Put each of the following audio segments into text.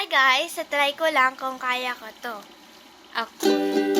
Hi guys! Sa try ko lang kung kaya ko to. Ako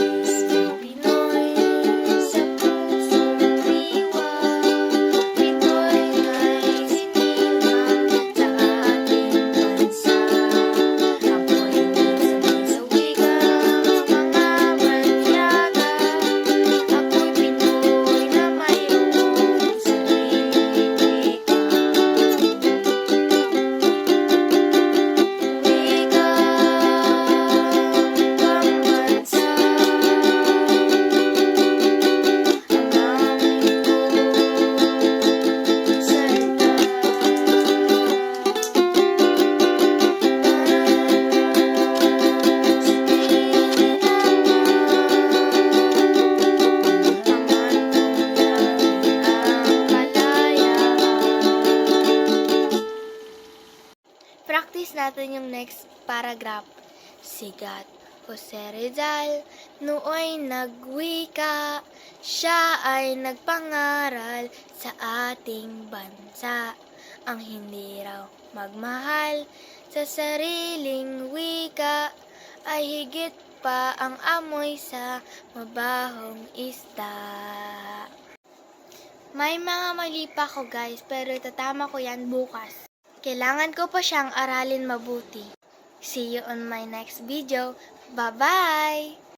Practice natin yung next paragraph. Sigat Jose Rizal, nooy nagwika, siya ay nagpangaral sa ating bansa. Ang hindi raw magmahal sa sariling wika, ay higit pa ang amoy sa mabahong isda. May mga mali pa ko guys, pero tatama ko yan bukas. Kailangan ko pa siyang aralin mabuti. See you on my next video. Bye-bye!